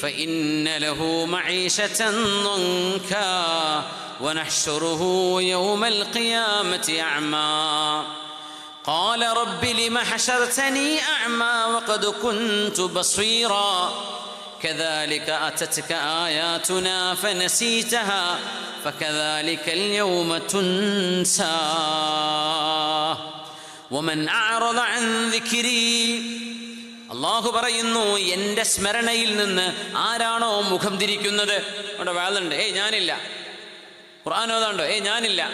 فإن له معيشة ضنكا ونحشره يوم القيامة أعمى. قال رب لم حشرتني أعمى وقد كنت بصيرا. كذلك أتتك آياتنا فنسيتها فكذلك اليوم تنسى. ومن أعرض عن ذكري അള്ളാഹു പറയുന്നു എന്റെ സ്മരണയിൽ നിന്ന് ആരാണോ മുഖം തിരിക്കുന്നത്? അവിടെ വേളുണ്ട് ഏയ് ഞാനില്ല. ഖുർആാനോതാണ്ടോ ഏയ് ഞാനില്ല.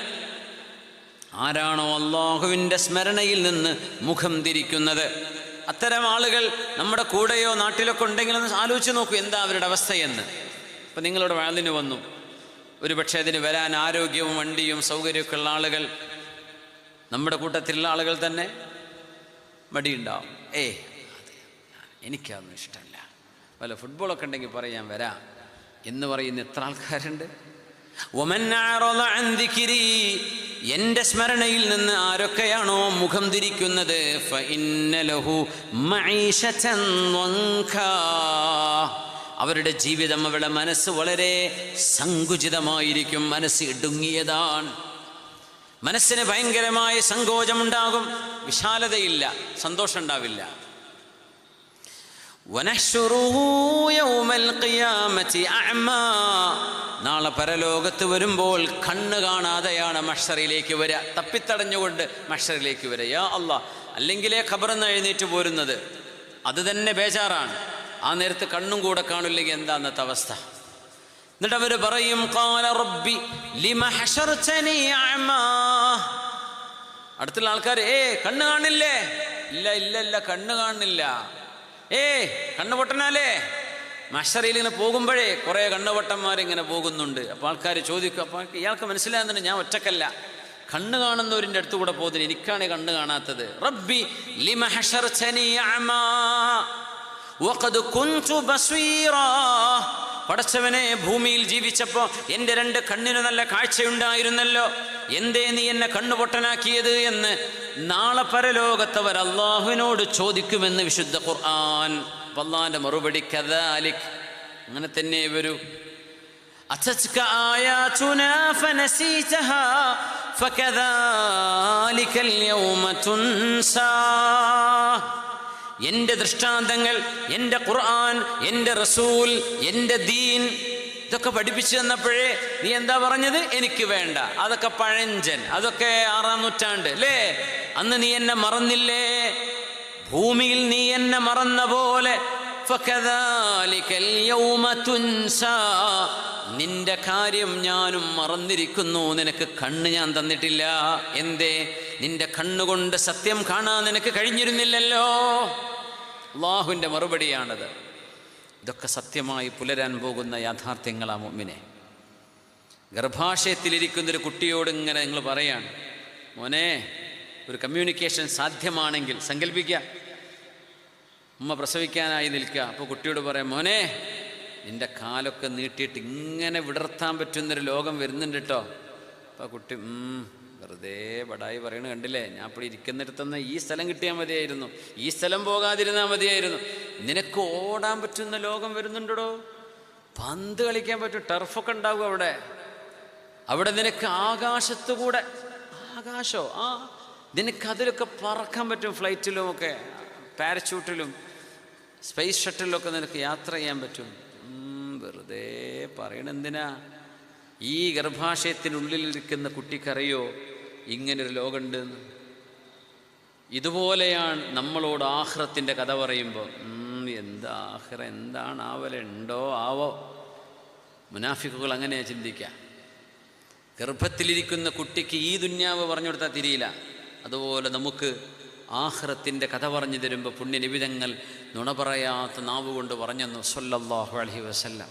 ആരാണോ അള്ളാഹുവിന്റെ സ്മരണയിൽ നിന്ന് മുഖം തിരിക്കുന്നത്? അത്തരം ആളുകൾ നമ്മുടെ കൂടെയോ നാട്ടിലൊക്കെ ഉണ്ടെങ്കിലൊന്ന് ആലോചിച്ച് നോക്കൂ എന്താ അവരുടെ അവസ്ഥയെന്ന്. അപ്പം നിങ്ങളുടെ വാളിന് വന്നു. ഒരു പക്ഷേ അതിന് വരാൻ ആരോഗ്യവും വണ്ടിയും സൗകര്യമൊക്കെ ഉള്ള ആളുകൾ നമ്മുടെ കൂട്ടത്തിലുള്ള ആളുകൾ തന്നെ മടിയുണ്ടാവും. ഏ എനിക്കതൊന്നും ഇഷ്ടമല്ല. വല്ല ഫുട്ബോളൊക്കെ ഉണ്ടെങ്കിൽ പറയാൻ വരാം. എന്ന് പറയുന്ന എത്ര ആൾക്കാരുണ്ട്? എന്റെ സ്മരണയിൽ നിന്ന് ആരൊക്കെയാണോ മുഖം തിരിക്കുന്നത്. അവരുടെ ജീവിതം അവരുടെ മനസ്സ് വളരെ സങ്കുചിതമായിരിക്കും. മനസ്സ് ഇടുങ്ങിയതാണ്. മനസ്സിന് ഭയങ്കരമായ സങ്കോചമുണ്ടാകും. വിശാലതയില്ല. സന്തോഷം ഉണ്ടാവില്ല നാളെ പരലോകത്ത് വരുമ്പോൾ കണ്ണ് കാണാതെയാണ് മഷറിലേക്ക് വരിക. തപ്പിത്തടഞ്ഞുകൊണ്ട് മഷറിലേക്ക് വരിക. യാ അല്ല അല്ലെങ്കിലേ ഖബറെന്ന് എഴുന്നേറ്റ് പോരുന്നത്. അത് തന്നെ ബേജാറാണ്. ആ നേരത്ത് കണ്ണും കൂടെ കാണില്ലെങ്കിൽ എന്താ അന്നത്തെ അവസ്ഥ? എന്നിട്ട് അവർ പറയും "ഖാല റബ്ബി ലിമ ഹശർതനി അഅമാ." അടുത്തുള്ള ആൾക്കാർ ഏ കണ്ണ് കാണില്ലേ? ഇല്ല ഇല്ല ഇല്ല കണ്ണ് കാണുന്നില്ല ഏ കണ്ണുപൊട്ടനാലേ? മഷറിയിൽ ഇങ്ങനെ പോകുമ്പോഴേ കുറേ കണ്ണുപൊട്ടന്മാരിങ്ങനെ പോകുന്നുണ്ട്. അപ്പോൾ ആൾക്കാർ ചോദിക്കും അപ്പോൾ ഇയാൾക്ക് മനസ്സിലാകുന്നുണ്ട് ഞാൻ ഒറ്റക്കല്ല. കണ്ണ് കാണുന്നവരിന്റെ അടുത്ത് കൂടെ പോകുന്നില്ല. എനിക്കാണ് കണ്ണ് കാണാത്തത്. റബ്ബി പടച്ചവനെ ഭൂമിയിൽ ജീവിച്ചപ്പോൾ എന്റെ രണ്ട് കണ്ണിന് നല്ല കാഴ്ചയുണ്ടായിരുന്നല്ലോ. എന്തേ നീ എന്നെ കണ്ണുപൊട്ടനാക്കിയത് എന്ന് നാളെ പരലോകത്തവർ അള്ളാഹുവിനോട് ചോദിക്കുമെന്ന് വിശുദ്ധ ഖുർആൻ. വല്ലാന്റെ മറുപടി കഥാലിക് അങ്ങനെ തന്നെ വരൂ എന്റെ ദൃഷ്ടാന്തങ്ങൾ എന്റെ ഖുർആൻ എന്റെ റസൂൽ എന്റെ ദീൻ ഇതൊക്കെ പഠിപ്പിച്ചു തന്നപ്പോഴേ നീ എന്താ പറഞ്ഞത്? എനിക്ക് വേണ്ട. അതൊക്കെ പഴഞ്ചൻ. അതൊക്കെ ആറാം നൂറ്റാണ്ട് അല്ലേ? അന്ന് നീ എന്നെ മറന്നില്ലേ? ഭൂമിയിൽ നീ എന്നെ മറന്ന പോലെ. നിന്റെ കാര്യം ഞാനും മറന്നിരിക്കുന്നു. നിനക്ക് കണ്ണ് ഞാൻ തന്നിട്ടില്ല. എന്തേ? നിന്റെ കണ്ണുകൊണ്ട് സത്യം കാണാൻ നിനക്ക് കഴിഞ്ഞിരുന്നില്ലല്ലോ. അള്ളാഹുവിന്റെ മറുപടിയാണത്. ഇതൊക്കെ സത്യമായി പുലരാൻ പോകുന്ന യാഥാർത്ഥ്യങ്ങളാ മുമ്മിനെ. ഗർഭാശയത്തിലിരിക്കുന്നൊരു കുട്ടിയോട് ഇങ്ങനെ നിങ്ങൾ പറയാണ് മോനെ ഒരു കമ്മ്യൂണിക്കേഷൻ സാധ്യമാണെങ്കിൽ സങ്കല്പിക്കുക ഉമ്മ പ്രസവിക്കാനായി നിൽക്കുക അപ്പോൾ കുട്ടിയോട് പറയാം മോനെ നിന്റെ കാലൊക്കെ നീട്ടിയിട്ട് ഇങ്ങനെ വിടർത്താൻ പറ്റുന്നൊരു ലോകം വരുന്നുണ്ട് കേട്ടോ അപ്പോൾ കുട്ടി "ഉം, വെറുതെ ബടായി പറയണ കണ്ടില്ലേ? ഞാൻ ഇപ്പോൾ ഇരിക്കുന്നിടത്തുനിന്ന് ഈ സ്ഥലം കിട്ടിയാൽ മതിയായിരുന്നു. ഈ സ്ഥലം പോകാതിരുന്നാൽ മതിയായിരുന്നു. നിനക്ക് ഓടാൻ പറ്റുന്ന ലോകം വരുന്നുണ്ടോ പന്ത് കളിക്കാൻ പറ്റും ടർഫൊക്കെ ഉണ്ടാകും അവിടെ. അവിടെ നിനക്ക് ആകാശത്തുകൂടെ ആകാശോ? ആ നിനക്ക് അതിലൊക്കെ പറക്കാൻ പറ്റും ഫ്ലൈറ്റിലും ഒക്കെ പാരച്യൂട്ടിലും സ്പേസ് ഷട്ടിലൊക്കെ നിനക്ക് യാത്ര ചെയ്യാൻ പറ്റും. വെറുതെ പറയണെന്തിനാ? ഈ ഗർഭാശയത്തിനുള്ളിലിരിക്കുന്ന കുട്ടിക്കറിയോ? ഇങ്ങനൊരു ലോകമുണ്ട് ഇതുപോലെയാണ് നമ്മളോട് ആഹ്റത്തിന്റെ കഥ പറയുമ്പോൾ എന്താ ആഹ്റ എന്താണ് ആവലുണ്ടോ ആവോ? മുനാഫിക്കുകൾ അങ്ങനെയാ ചിന്തിക്കുക ഗർഭത്തിലിരിക്കുന്ന കുട്ടിക്ക് ഈ ദുന്യാവ് പറഞ്ഞു കൊടുത്താൽ തിരിയില്ല. അതുപോലെ നമുക്ക് ആഹ്റത്തിന്റെ കഥ പറഞ്ഞു തരുമ്പോൾ പുണ്യനിബിതങ്ങൾ നുണ പറയാത്ത നാവുകൊണ്ട് പറഞ്ഞെന്നു സല്ലല്ലാഹു അലഹി വസല്ലം.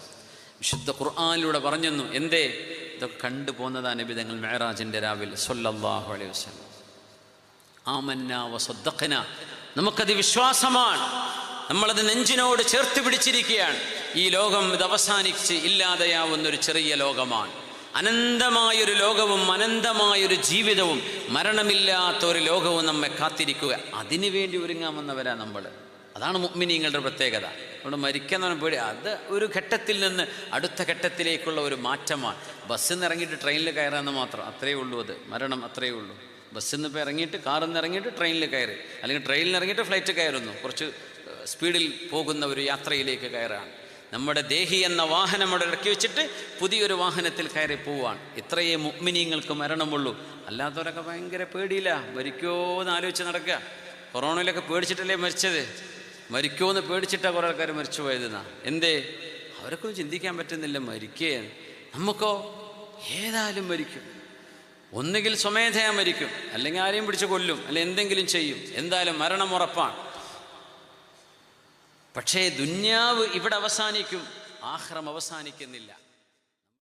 വിശുദ്ധ ഖുർആാനിലൂടെ പറഞ്ഞെന്നു എന്തേ ഇതൊക്കെ കണ്ടു പോകുന്നതാണ് വിധങ്ങൾ മെഹറാജിന്റെ രാവിലെ സൊല്ലാഹു അലൈഹി വസല്ലം. ആമന്ന വസദ്ദഖന നമുക്കത് വിശ്വാസമാണ്. നമ്മളത് നെഞ്ചിനോട് ചേർത്ത് പിടിച്ചിരിക്കുകയാണ്. ഈ ലോകം ഇത് അവസാനിച്ച് ഇല്ലാതെയാവുന്ന ഒരു ചെറിയ ലോകമാണ്. അനന്തമായൊരു ലോകവും അനന്തമായൊരു ജീവിതവും മരണമില്ലാത്ത ഒരു ലോകവും നമ്മെ കാത്തിരിക്കുക. അതിനു വേണ്ടി ഒരുങ്ങാമെന്നവരാ നമ്മൾ അതാണ് മുഅ്മിനീങ്ങളുടെ പ്രത്യേകത. അതുകൊണ്ട് മരിക്കുന്ന പേടി. അത് ഒരു ഘട്ടത്തിൽ നിന്ന് അടുത്ത ഘട്ടത്തിലേക്കുള്ള ഒരു മാറ്റമാണ്. ബസ്സിൽ നിന്ന് ഇറങ്ങിയിട്ട് ട്രെയിനിൽ കയറാമെന്ന് മാത്രം. അത്രയേ ഉള്ളൂ അത്. മരണം അത്രയേ ഉള്ളൂ. ബസ്സിൽ നിന്ന് ഇപ്പോൾ ഇറങ്ങിയിട്ട് കാറിൽ നിന്ന് ഇറങ്ങിയിട്ട് ട്രെയിനിൽ കയറി. അല്ലെങ്കിൽ ട്രെയിനിൽ ഇറങ്ങിയിട്ട് ഫ്ലൈറ്റ് കയറുന്നു. കുറച്ച് സ്പീഡിൽ പോകുന്ന ഒരു യാത്രയിലേക്ക് കയറാണ്. നമ്മുടെ ദേഹി എന്ന വാഹനം അവിടെ ഇറക്കി വെച്ചിട്ട് പുതിയൊരു വാഹനത്തിൽ കയറി പോവാണ്. ഇത്രയേ മുഗ്മിനീങ്ങൾക്ക് മരണമുള്ളൂ. അല്ലാത്തവരൊക്കെ ഭയങ്കര പേടിയില്ല മരിക്കോ എന്ന് ആലോചിച്ച് നടക്കുക. കൊറോണയിലൊക്കെ പേടിച്ചിട്ടല്ലേ മരിച്ചത്? മരിക്കോ എന്ന് പേടിച്ചിട്ടാണ് കുറേ ആൾക്കാർ മരിച്ചു പോയതെന്നാ. എന്തേ? അവരൊക്കെ ചിന്തിക്കാൻ പറ്റുന്നില്ല മരിക്കേ. നമുക്കോ? ഏതായാലും മരിക്കും. ഒന്നുകിൽ സ്വമേധയാ മരിക്കും. അല്ലെങ്കിൽ ആരെയും പിടിച്ച് കൊല്ലും. അല്ലെ എന്തെങ്കിലും ചെയ്യും. എന്തായാലും മരണം ഉറപ്പാണ്. പക്ഷേ ദുന്യാവ് ഇവിടെ അവസാനിക്കും. ആഹ്റം അവസാനിക്കുന്നില്ല.